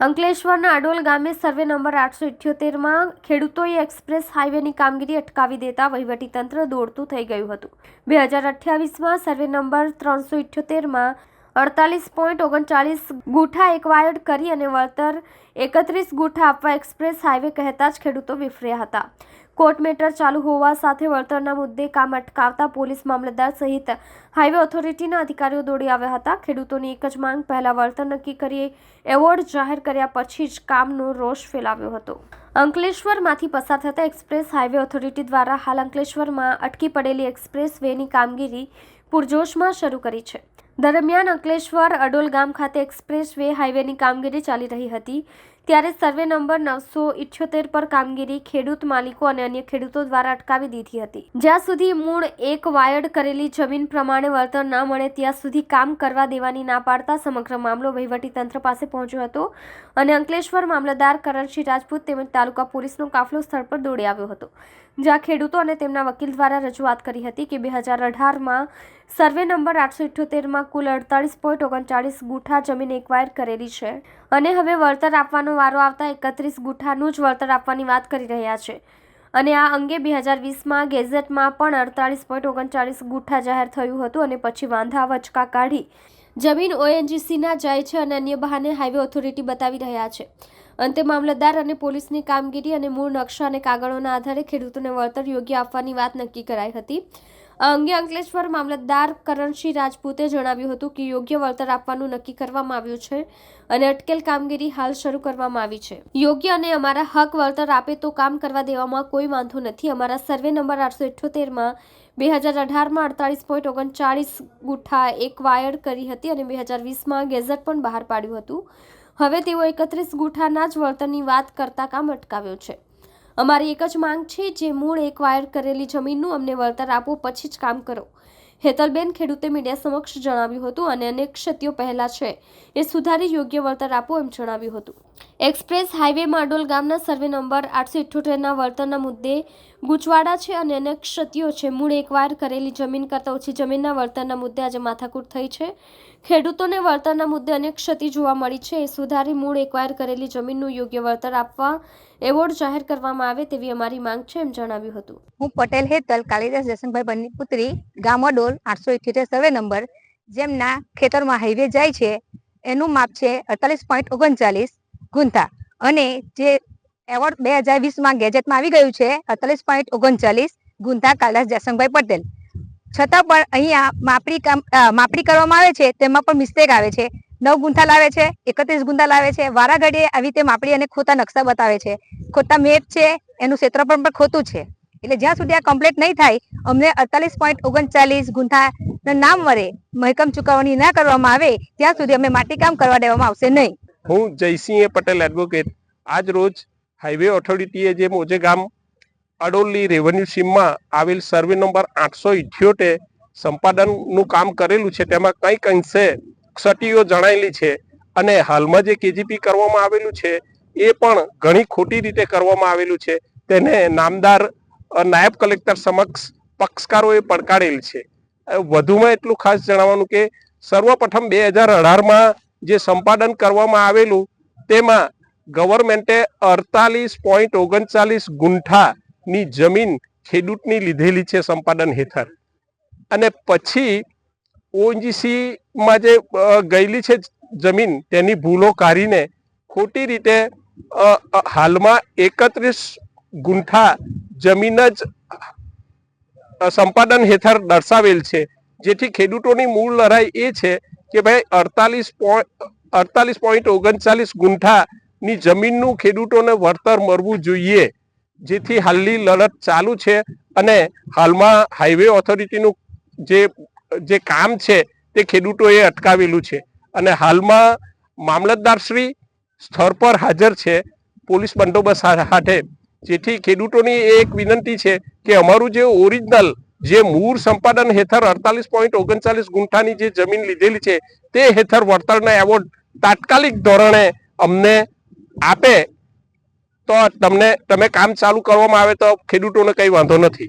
અંકલેશ્વરના અડોલ ગામે survey number આઠસો ઇઠ્યોતેરમાં ખેડૂતોએ એક્સપ્રેસ હાઈવેની કામગીરી અટકાવી દેતા વહીવટીતંત્ર દોડતું થઈ ગયું હતું. બે હજાર અઠ્યાવીસમાં સર્વે નંબર ત્રણસો ઇઠ્યોતેરમાં અડતાલીસ પોઈન્ટ ઓગણચાલીસ ગુઠા એકવાયર્ડ કરી અને વળતર એકત્રીસ ગુઠા આપવા એક્સપ્રેસ હાઈવે કહેતા જ ખેડૂતો વિફર્યા હતા. કોર્ટ મેટર ચાલુ હોવા સાથે વળતરના મુદ્દે કામ અટકાવતા પોલીસ મામલતદાર સહિત હાઈવે ઓથોરિટીના અધિકારીઓ દોડી આવ્યા હતા. ખેડૂતોની એક જ માંગ, પહેલા વળતર નક્કી કરી એવોર્ડ જાહેર કર્યા પછી જ કામનો રોષ ફેલાવ્યો હતો. અંકલેશ્વરમાંથી પસાર થતા એક્સપ્રેસ હાઈવે ઓથોરિટી દ્વારા હાલ અંકલેશ્વરમાં અટકી પડેલી એક્સપ્રેસ વેની કામગીરી પૂરજોશમાં શરૂ કરી છે. દરમિયાન અંકલેશ્વર અડોલ ગામ ખાતે એક્સપ્રેસ વે હાઈવેની કામગીરી ચાલી રહી હતી. ત્યારે સર્વે નંબર નવસો ઇઠ્યોતેર પર કામગીરી ખેડૂત માલિકો અને અન્ય ખેડૂતો દ્વારા અટકાવી દીધી હતી. જ્યાં સુધી મૂળ એક વાયર્ડ કરેલી જમીન પ્રમાણે વળતર ના મળે ત્યાં સુધી કામ કરવા દેવાની ના પાડતા સમગ્ર મામલો વહીવટીતંત્ર પાસે પહોંચ્યો હતો અને અંકલેશ્વર મામલતદાર કરણસિંહ રાજપૂત તેમજ તાલુકા પોલીસનો કાફલો સ્થળ પર દોડી આવ્યો હતો. જ્યાં ખેડૂતો અને તેમના વકીલ દ્વારા રજૂઆત કરી હતી કે બે હજાર અઢારમાં સર્વે નંબર આઠસો ઇઠ્યોતેરમાં કુલ અડતાલીસ પોઈન્ટ ઓગણચાળીસ ગુઠા જમીન એકવાયર કરેલી છે. અને હવે વળતર આપવાનો વારો આવતા એકત્રીસ ગુઠાનું જ વળતર આપવાની વાત કરી રહ્યા છે. અને આ અંગે બે હજાર વીસમાં ગેઝેટમાં પણ અડતાલીસ પોઈન્ટ ઓગણચાળીસ ગુઠા જાહેર થયું હતું અને પછી વાંધા વચકા કાઢી જમીન ઓએનજીસીના જાય છે અને અન્ય બહાને હાઈવે ઓથોરિટી બતાવી રહ્યા છે. અંતે મામલતદાર અને પોલીસની કામગીરી અને મૂળ નકશા અને કાગળોના આધારે ખેડૂતોને વળતર યોગ્ય આપવાની વાત નક્કી કરાઈ હતી. આ અંગે અંકલેશ્વર મામલતદાર કરણસિંહ રાજપૂતે જણાવ્યું હતું કે યોગ્ય વળતર આપવાનું નક્કી કરવામાં આવ્યું છે અને અટકેલ કામગીરી હાલ શરૂ કરવામાં આવી છે. યોગ્ય અને અમારા હક વળતર આપે તો કામ કરવા દેવામાં કોઈ વાંધો નથી. અમારા સર્વે નંબર આઠસો ઇઠ્યોતેરમાં બે હજાર અઢારમાં અડતાલીસ પોઈન્ટ ઓગણચાળીસ ગુઠ્ઠા એક વાયર કરી હતી અને બે હજાર વીસમાં ગેઝેટ પણ બહાર પાડ્યું હતું. હવે તેઓ એકત્રીસ ગુઠાના જ વળતરની વાત કરતા કામ અટકાવ્યો છે. અમારી એક જ માંગ છે જે મૂળ એક વાયર કરેલી જમીનનું અમને વળતર આપો, પછી જ કામ કરો. હેતલબેન ખેડૂતે મીડિયા સમક્ષ જણાવ્યું હતું અને અનેક ક્ષતિઓ પહેલાં છે. એ સુધારી યોગ્ય વળતર આપો એમ જણાવ્યું હતું. એક્સપ્રેસ હાઈવે માંડોલ ગામના સર્વે નંબર આઠસો ઇઠ્યોતેરના વળતરના મુદ્દે ગૂંચવાડા છે અને અનેક ક્ષતિઓ છે. મૂળ એકવાર કરેલી જમીન કરતાં ઓછી જમીનના વળતરના મુદ્દે આજે માથાકૂટ થઈ છે. ખેડૂતોને વળતરના મુદ્દે અનેક ક્ષતિ જોવા મળી છે. એ સુધારી મૂળ એકવાર કરેલી જમીનનું યોગ્ય વળતર આપવા એવોર્ડ જાહેર કરવામાં આવે તેવી અમારી માંગ છે એમ જણાવ્યું હતું. હું પટેલ હેતલ, કાલિદાસ જસનભાઈ બની પુત્રી ગામ અડોલ, આઠસો ઇઠ્યોતેર સર્વે નંબર, જેમના ખેતરમાં હાઈવે જાય છે, એનું માપ છે અડતાલીસ પોઈન્ટ ઓગણચાલીસ ગુંથા. અને જે એવોર્ડ બે હજાર વીસમાં ગેજેટમાં આવી ગયું છે, અડતાલીસ પોઈન્ટ ઓગણચાલીસ ગુંથા કાલદાસ જયસંગભાઈ પટેલ. છતાં પણ અહીંયા માપણી કામ માપણી કરવામાં આવે છે, તેમાં પણ મિસ્ટેક આવે છે. નવ ગુંથા લાવે છે, એકત્રીસ ગુંથા લાવે છે. વારાઘડીએ આવી રીતે માપણી અને ખોટા નકશા બતાવે છે. ખોટા મેપ છે, એનું ક્ષેત્રફળ પણ ખોટું છે. એટલે જ્યાં સુધી આ કમ્પ્લીટ નહીં થાય, અમને અડતાલીસ પોઈન્ટ ઓગણચાલીસ ગુંથાના નામ વડે મહેકમ ચૂકવણી ના કરવામાં આવે, ત્યાં સુધી અમે માટીકામ કરવા દેવામાં આવશે નહીં. હું જયસિંહ પટેલ એડવોકેટ આજ રોજ હાઈવે ઓથોરિટીએ જે મોજે ગામ અડોલી રેવન્યુ સીમમાં આવેલ સર્વે નંબર આઠસો ઇઠ્યોતેર સંપાદનનું કામ કરેલું છે, તેમાં કંઈક અંશે ક્ષતિઓ જણાયેલી છે અને હાલમાં જે કેજીપી કરવામાં આવેલું છે, એ પણ ઘણી ખોટી રીતે કરવામાં આવેલું છે. તેને નામદાર નાયબ કલેક્ટર સમક્ષ પક્ષકારોએ પડકારેલ છે. વધુમાં એટલું ખાસ જણાવવાનું કે, સર્વપ્રથમ બે હજાર અઢારમાં જે સંપાદન કરવામાં આવેલું, તેમાં ગવર્મેન્ટે અડતાલીસ પોઈન્ટ ઓગણચાલીસ ગુંઠાની જમીન ખેડૂતની લીધેલી છે સંપાદન હેઠળ. અને પછી ઓએનજીસીમાં જે ગયેલી છે જમીન, તેની ભૂલો કાઢીને ખોટી રીતે હાલમાં એકત્રીસ ગુંઠા જમીન જ સંપાદન હેઠળ દર્શાવેલ છે. જેથી ખેડૂતોની મૂળ લડાઈ એ છે કે ભાઈ અડતાલીસ પોઈન્ટ અડતાલીસ પોઈન્ટ ઓગણચાલીસ ગુંઠાની જમીનનું ખેડૂતોને વળતર મળવું જોઈએ, જેથી હાલની લડત ચાલુ છે અને હાલમાં હાઈવે ઓથોરિટીનું જે જે કામ છે તે ખેડૂતોએ અટકાવેલું છે. અને હાલમાં મામલતદારશ્રી સ્થળ પર હાજર છે પોલીસ બંદોબસ્ત સાથે જેથી ખેડૂતોની એક વિનંતી છે કે અમારું જે ઓરિજિનલ જે મૂળ સંપાદન હેઠળ અડતાલીસ પોઈન્ટ ઓગણચાલીસ ગુંઠાની જે જમીન લીધેલી છે, તે હેઠળ વળતરના એવોર્ડ તાત્કાલિક ધોરણે અમને આપે, તો તમને, તમે કામ ચાલુ કરવામાં આવે તો ખેડૂતોને કઈ વાંધો નથી.